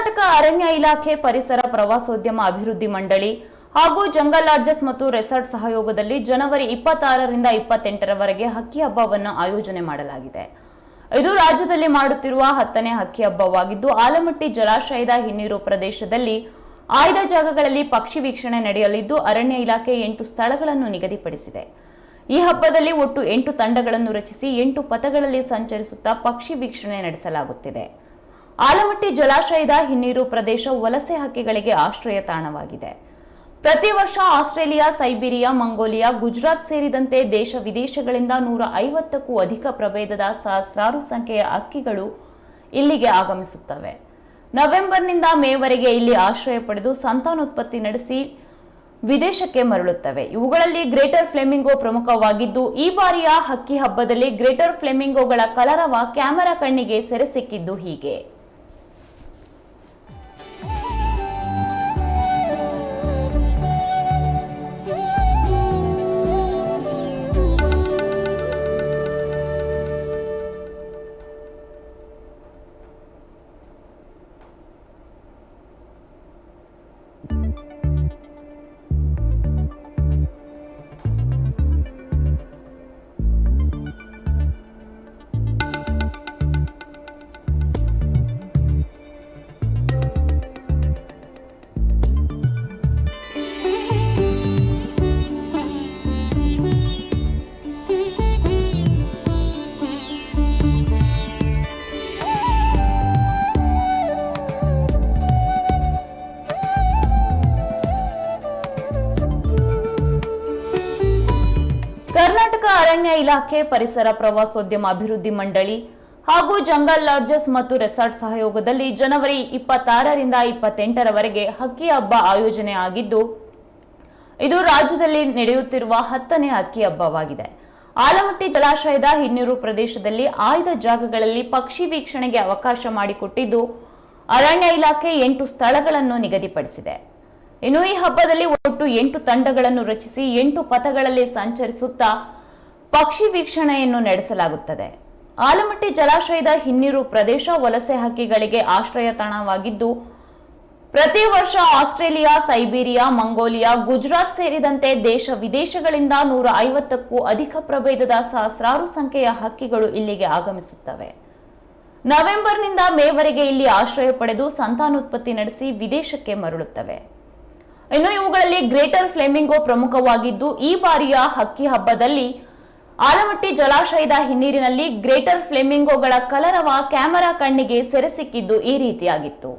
ಕರ್ನಾಟಕ ಅರಣ್ಯ ಇಲಾಖೆ ಪರಿಸರ ಪ್ರವಾಸೋದ್ಯಮ ಅಭಿವೃದ್ಧಿ ಮಂಡಳಿ ಹಾಗೂ ಜಂಗಲ್ ಲಾಡ್ಜಸ್ ಮತ್ತು ರೆಸಾರ್ಟ್ ಸಹಯೋಗದಲ್ಲಿ ಜನವರಿ ಇಪ್ಪತ್ತಾರರಿಂದ ಇಪ್ಪತ್ತೆಂಟರವರೆಗೆ ಹಕ್ಕಿ ಹಬ್ಬವನ್ನು ಆಯೋಜನೆ ಮಾಡಲಾಗಿದೆ. ಇದು ರಾಜ್ಯದಲ್ಲಿ ಮಾಡುತ್ತಿರುವ ಹತ್ತನೇ ಹಕ್ಕಿ ಹಬ್ಬವಾಗಿದ್ದು, ಆಲಮಟ್ಟಿ ಜಲಾಶಯದ ಹಿನ್ನೀರು ಪ್ರದೇಶದಲ್ಲಿ ಆಯ್ದ ಜಾಗಗಳಲ್ಲಿ ಪಕ್ಷಿ ವೀಕ್ಷಣೆ ನಡೆಯಲಿದ್ದು, ಅರಣ್ಯ ಇಲಾಖೆ ಎಂಟು ಸ್ಥಳಗಳನ್ನು ನಿಗದಿಪಡಿಸಿದೆ. ಈ ಹಬ್ಬದಲ್ಲಿ ಒಟ್ಟು ಎಂಟು ತಂಡಗಳನ್ನು ರಚಿಸಿ, ಎಂಟು ಪಥಗಳಲ್ಲಿ ಸಂಚರಿಸುತ್ತಾ ಪಕ್ಷಿ ವೀಕ್ಷಣೆ ನಡೆಸಲಾಗುತ್ತಿದೆ. ಆಲಮಟ್ಟಿ ಜಲಾಶಯದ ಹಿನ್ನೀರು ಪ್ರದೇಶ ವಲಸೆ ಹಕ್ಕಿಗಳಿಗೆ ಆಶ್ರಯ ತಾಣವಾಗಿದೆ. ಪ್ರತಿ ವರ್ಷ ಆಸ್ಟ್ರೇಲಿಯಾ, ಸೈಬೀರಿಯಾ, ಮಂಗೋಲಿಯಾ, ಗುಜರಾತ್ ಸೇರಿದಂತೆ ದೇಶ ವಿದೇಶಗಳಿಂದ ನೂರ ಐವತ್ತಕ್ಕೂ ಅಧಿಕ ಪ್ರಭೇದದ ಸಹಸ್ರಾರು ಸಂಖ್ಯೆಯ ಹಕ್ಕಿಗಳು ಇಲ್ಲಿಗೆ ಆಗಮಿಸುತ್ತವೆ. ನವೆಂಬರ್ನಿಂದ ಮೇವರೆಗೆ ಇಲ್ಲಿ ಆಶ್ರಯ ಪಡೆದು ಸಂತಾನೋತ್ಪತ್ತಿ ನಡೆಸಿ ವಿದೇಶಕ್ಕೆ ಮರಳುತ್ತವೆ. ಇವುಗಳಲ್ಲಿ ಗ್ರೇಟರ್ ಫ್ಲೆಮಿಂಗೋ ಪ್ರಮುಖವಾಗಿದ್ದು, ಈ ಬಾರಿಯ ಹಕ್ಕಿ ಹಬ್ಬದಲ್ಲಿ ಗ್ರೇಟರ್ ಫ್ಲೆಮಿಂಗೋಗಳ ಕಲರವ ಕ್ಯಾಮೆರಾ ಕಣ್ಣಿಗೆ ಸೆರೆ ಸಿಕ್ಕಿದ್ದು ಹೀಗೆ. ಅರಣ್ಯ ಇಲಾಖೆ, ಪರಿಸರ ಪ್ರವಾಸೋದ್ಯಮ ಅಭಿವೃದ್ಧಿ ಮಂಡಳಿ ಹಾಗೂ ಜಂಗಲ್ ಲಾಡ್ಜಸ್ ಮತ್ತು ರೆಸಾರ್ಟ್ ಸಹಯೋಗದಲ್ಲಿ ಜನವರಿ ಇಪ್ಪತ್ತಾರರಿಂದ ಇಪ್ಪತ್ತೆಂಟರವರೆಗೆ ಹಕ್ಕಿ ಹಬ್ಬ ಆಯೋಜನೆ ಆಗಿದ್ದು, ಇದು ರಾಜ್ಯದಲ್ಲಿ ನಡೆಯುತ್ತಿರುವ ಹತ್ತನೇ ಹಕ್ಕಿ ಹಬ್ಬವಾಗಿದೆ. ಆಲಮಟ್ಟಿ ಜಲಾಶಯದ ಹಿನ್ನೀರು ಪ್ರದೇಶದಲ್ಲಿ ಆಯ್ದ ಜಾಗಗಳಲ್ಲಿ ಪಕ್ಷಿ ವೀಕ್ಷಣೆಗೆ ಅವಕಾಶ ಮಾಡಿಕೊಟ್ಟಿದ್ದು, ಅರಣ್ಯ ಇಲಾಖೆ ಎಂಟು ಸ್ಥಳಗಳನ್ನು ನಿಗದಿಪಡಿಸಿದೆ. ಇನ್ನು ಈ ಹಬ್ಬದಲ್ಲಿ ಒಟ್ಟು ಎಂಟು ತಂಡಗಳನ್ನು ರಚಿಸಿ ಎಂಟು ಪಥಗಳಲ್ಲಿ ಸಂಚರಿಸುತ್ತಾ ಪಕ್ಷಿ ವೀಕ್ಷಣೆಯನ್ನು ನಡೆಸಲಾಗುತ್ತದೆ. ಆಲಮಟ್ಟಿ ಜಲಾಶಯದ ಹಿನ್ನೀರು ಪ್ರದೇಶ ವಲಸೆ ಹಕ್ಕಿಗಳಿಗೆ ಆಶ್ರಯ ತಾಣವಾಗಿದ್ದು ಪ್ರತಿ ವರ್ಷ ಆಸ್ಟ್ರೇಲಿಯಾ, ಸೈಬೀರಿಯಾ, ಮಂಗೋಲಿಯಾ, ಗುಜರಾತ್ ಸೇರಿದಂತೆ ದೇಶ ವಿದೇಶಗಳಿಂದ ನೂರ ಐವತ್ತಕ್ಕೂ ಅಧಿಕ ಪ್ರಭೇದದ ಸಹಸ್ರಾರು ಸಂಖ್ಯೆಯ ಹಕ್ಕಿಗಳು ಇಲ್ಲಿಗೆ ಆಗಮಿಸುತ್ತವೆ. ನವೆಂಬರ್ನಿಂದ ಮೇವರೆಗೆ ಇಲ್ಲಿ ಆಶ್ರಯ ಪಡೆದು ಸಂತಾನೋತ್ಪತ್ತಿ ನಡೆಸಿ ವಿದೇಶಕ್ಕೆ ಮರಳುತ್ತವೆ. ಇನ್ನು ಇವುಗಳಲ್ಲಿ ಗ್ರೇಟರ್ ಫ್ಲೆಮಿಂಗೋ ಪ್ರಮುಖವಾಗಿದ್ದು, ಈ ಬಾರಿಯ ಹಕ್ಕಿ ಹಬ್ಬದಲ್ಲಿ ಆಲಮಟ್ಟಿ ಜಲಾಶಯದ ಹಿನ್ನೀರಿನಲ್ಲಿ ಗ್ರೇಟರ್ ಫ್ಲೆಮಿಂಗೋಗಳ ಕಲರವ ಕ್ಯಾಮೆರಾ ಕಣ್ಣಿಗೆ ಸೆರೆಸಿಕ್ಕಿದ್ದು ಈ ರೀತಿಯಾಗಿತ್ತು.